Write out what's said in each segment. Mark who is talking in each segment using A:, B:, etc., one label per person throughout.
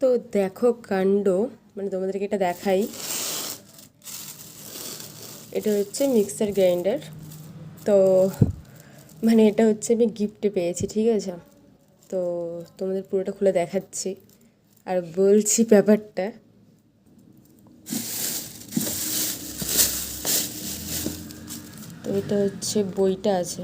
A: তো দেখো কাণ্ড মানে তোমাদেরকে এটা দেখাই। এটা হচ্ছে মিক্সার গ্রাইন্ডার। তো মানে এটা হচ্ছে আমি গিফটে পেয়েছি, ঠিক আছে? তো তোমাদের পুরোটা খুলে দেখাচ্ছি। আর বলছি ব্যাপারটা, তো এটা হচ্ছে বইটা আছে।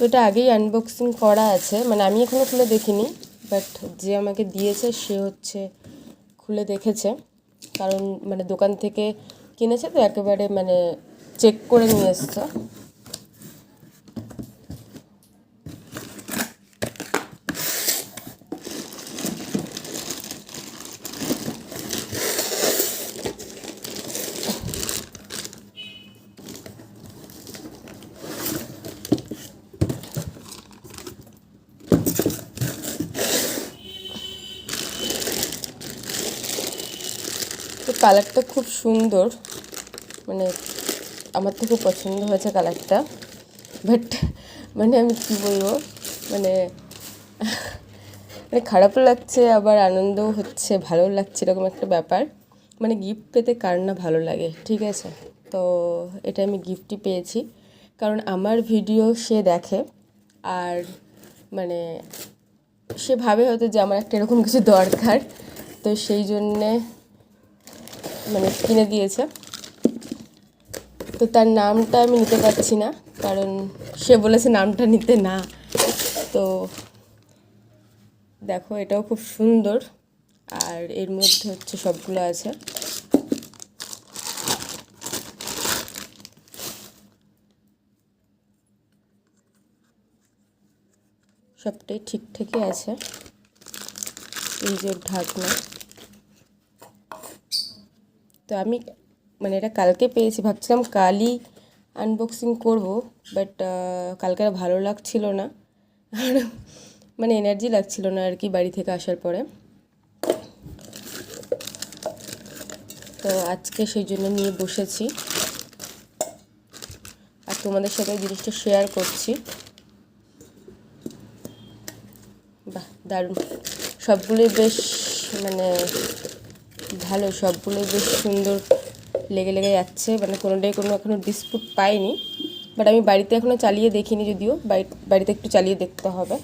A: তো এটা আগেই আনবক্সিং করা আছে। মানে আমি এখনও খুলে দেখিনি বাট যে আমাকে দিয়েছে, সে হচ্ছে খুলে দেখেছে। কারণ মানে দোকান থেকে কিনেছে তো, একেবারে মানে চেক করে নিয়ে এসছে। কালারটা খুব সুন্দর। মানে আমার তো খুব পছন্দ হয়েছে কালারটা। বাট মানে আমি কী বলব? মানে মানে খারাপও লাগছে, আবার আনন্দও হচ্ছে, ভালো লাগছে, এরকম একটা ব্যাপার। মানে গিফট পেতে কার না ভালো লাগে, ঠিক আছে? তো এটা আমি গিফটই পেয়েছি। কারণ আমার ভিডিও সে দেখে, আর মানে সে ভাবে হয়তো যে আমার একটা এরকম কিছু দরকার। তো সেই জন্যে মানে কিনে দিয়েছে। তো তার নামটা আমি নিতে পারছি না, কারণ সে বলেছে নামটা নিতে না। তো দেখো, এটাও খুব সুন্দর। আর এর মধ্যে হচ্ছে সবগুলো আছে। সবটাই ঠিকঠাকই আছে। এই যে ঢাকনা। তো আমি মানে এটা কালকে পেয়েছি, ভাবছিলাম কালই আনবক্সিং করব বাট কালকে ভালো লাগছিল না। আর মানে এনার্জি লাগছিল না আর কি বাড়ি থেকে আসার পরে। তো আজকে সেই জন্য নিয়ে বসেছি। আর তোমাদের সাথে জিনিসটা শেয়ার করছি। বাহ, দারুণ। সবগুলোই বেশ মানে ভালো, সবগুলোই বেশ সুন্দর লেগে লেগে যাচ্ছে। মানে কোনোটাই কোনো এখনও ডিসপুট পাইনি। বাট আমি বাড়িতে এখনও চালিয়ে দেখিনি যদিও। বাড়িতে একটু চালিয়ে দেখতে হবে।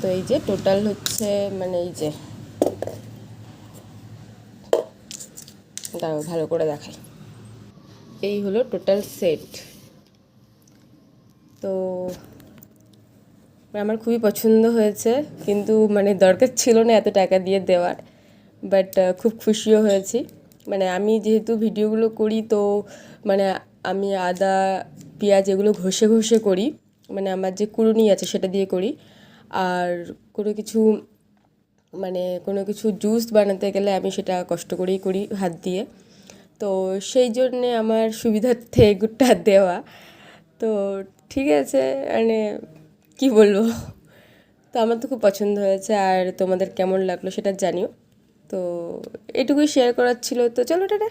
A: তো এই যে টোটাল হচ্ছে মানে এই যে। দাঁড়াও, ভালো করে দেখাই। এই হলো টোটাল সেট তো আমার খুবই পছন্দ হয়েছে, কিন্তু মানে দরকার ছিল না এত টাকা দিয়ে দেওয়ার বাট খুব খুশিও হয়েছি। মানে আমি যেহেতু ভিডিওগুলো করি, তো মানে আমি আদা, পেঁয়াজ এগুলো ঘষে ঘষে করি মানে আমার যে কুড়ুনি আছে সেটা দিয়ে করি। আর কোনো কিছু মানে কোনো কিছু জুস বানাতে গেলে আমি সেটা কষ্ট করেই করি হাত দিয়ে। তো সেই জন্যে আমার সুবিধার্থে এগুলোটা দেওয়া। তো ঠিক আছে মানে কী বলব? তো আমার তো খুব পছন্দ হয়েছে আর তোমাদের কেমন লাগল সেটা জানিও। তো এটুকুই শেয়ার করার ছিল। তো চলো টাটা।